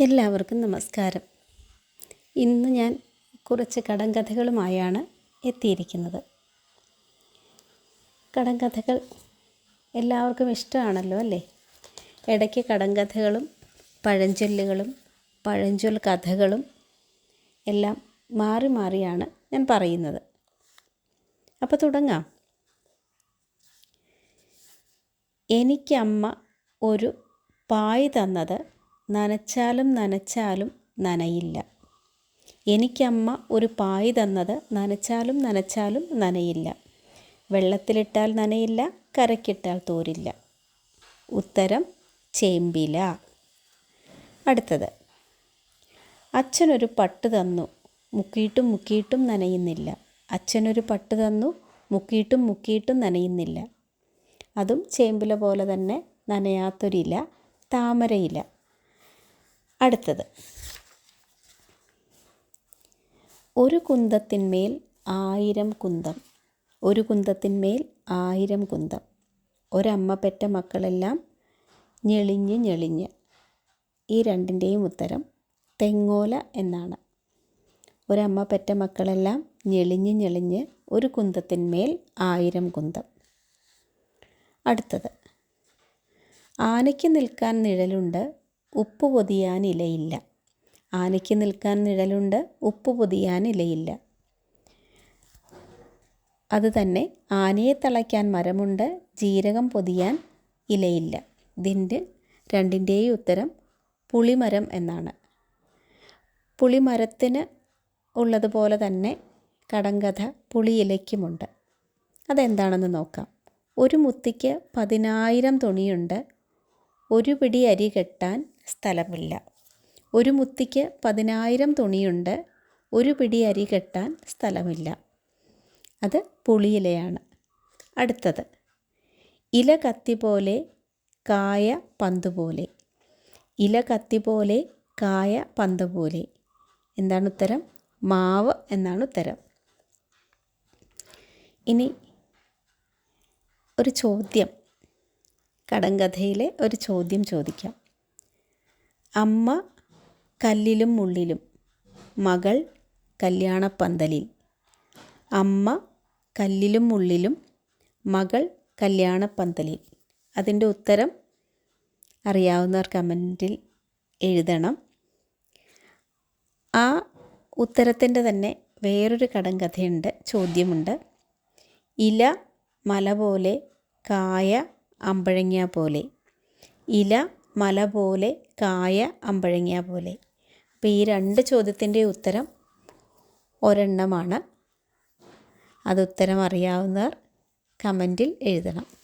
എല്ലാവർക്കും നമസ്കാരം. ഇന്ന് ഞാൻ കുറച്ച് കടങ്കഥകളുമായാണ് എത്തിയിരിക്കുന്നത്. കടങ്കഥകൾ എല്ലാവർക്കും ഇഷ്ടമാണല്ലോ അല്ലേ? ഇടയ്ക്ക് കടങ്കഥകളും പഴഞ്ചൊല്ലുകളും പഴഞ്ചൊൽ കഥകളും എല്ലാം മാറി മാറിയാണ് ഞാൻ പറയുന്നത്. അപ്പോൾ തുടങ്ങാം. എനിക്കമ്മ ഒരു പായ് തന്നത് നനച്ചാലും നനച്ചാലും നനയില്ല. എനിക്കമ്മ ഒരു പായ് തന്നത് നനച്ചാലും നനച്ചാലും നനയില്ല. വെള്ളത്തിലിട്ടാൽ നനയില്ല കരക്കിട്ടാൽ തോരില്ല. ഉത്തരം ചേമ്പില. അടുത്തത്. അച്ഛനൊരു പട്ട് തന്നു മുക്കിയിട്ടും മുക്കിയിട്ടും നനയുന്നില്ല. അച്ഛനൊരു പട്ട് തന്നു മുക്കിയിട്ടും മുക്കിയിട്ടും നനയുന്നില്ല. അതും ചേമ്പില പോലെ തന്നെ നനയാത്തൊരില താമരയില. അടുത്തത്. ഒരു കുന്തത്തിന്മേൽ ആയിരം കുന്തം. ഒരു കുന്തത്തിന്മേൽ ആയിരം കുന്തം. ഒരമ്മ പെറ്റ മക്കളെല്ലാം ഞെളിഞ്ഞ് ഞെളിഞ്ഞ്. ഈ രണ്ടിന്റെയും ഉത്തരം തെങ്ങോല എന്നാണ്. ഒരമ്മ പെറ്റ മക്കളെല്ലാം ഞെളിഞ്ഞ് ഞെളിഞ്ഞ് ഒരു കുന്തത്തിന്മേൽ ആയിരം കുന്തം. അടുത്തത്. ആനയ്ക്ക് നിൽക്കാൻ നിഴലുണ്ട് ഉപ്പ് പൊതിയാൻ ഇലയില്ല. ആനയ്ക്ക് നിൽക്കാൻ നിഴലുണ്ട് ഉപ്പ് പൊതിയാൻ ഇലയില്ല. അതുതന്നെ ആനയെ തളയ്ക്കാൻ മരമുണ്ട് ജീരകം പൊതിയാൻ ഇലയില്ല. ഇതിന്റെ രണ്ടിന്റെയും ഉത്തരം പുളിമരം എന്നാണ്. പുളിമരത്തിന് ഉള്ളതുപോലെ തന്നെ കടങ്കഥ പുളിയിലയ്ക്കുമുണ്ട്. അതെന്താണെന്ന് നോക്കാം. ഒരു മുത്തിക്ക് പതിനായിരം തുണിയുണ്ട്. ഒരു പിടി അരി കെട്ടാൻ സ്ഥലമില്ല. ഒരു മുത്തിക്ക് പതിനായിരം തുണിയുണ്ട്. ഒരു പിടി അരി കെട്ടാൻ സ്ഥലമില്ല. അത് പുളിയിലയാണ്. അടുത്തത്. ഇല കത്തി പോലെ കായ പന്ത് പോലെ. ഇല കത്തി പോലെ കായ പന്ത് പോലെ. എന്താണ് ഉത്തരം? മാവ് എന്നാണ് ഉത്തരം. ഇനി ഒരു ചോദ്യം. കടങ്കഥയിലെ ഒരു ചോദ്യം ചോദിക്കാം. അമ്മ കല്ലിലും മുള്ളിലും. മകൾ കല്യാണപ്പന്തലിൽ. അമ്മ കല്ലിലും മുള്ളിലും. മകൾ കല്യാണപ്പന്തലിൽ. അതിന്റെ ഉത്തരം അറിയാവുന്നവർ കമന്റിൽ എഴുതണം. ആ ഉത്തരത്തിന്റെ തന്നെ വേറൊരു കടങ്കഥയുണ്ട് ചോദ്യമുണ്ട്. ഇല മല പോലെ കായ അമ്പഴങ്ങ പോലെ. ഇല മല പോലെ കായ അമ്പഴങ്ങിയ പോലെ. അപ്പോൾ ഈ രണ്ട് ചോദ്യത്തിന്റെ ഉത്തരം ഒരെണ്ണമാണ്. അത് ഉത്തരം അറിയാവുന്നവർ കമന്റിൽ എഴുതണം.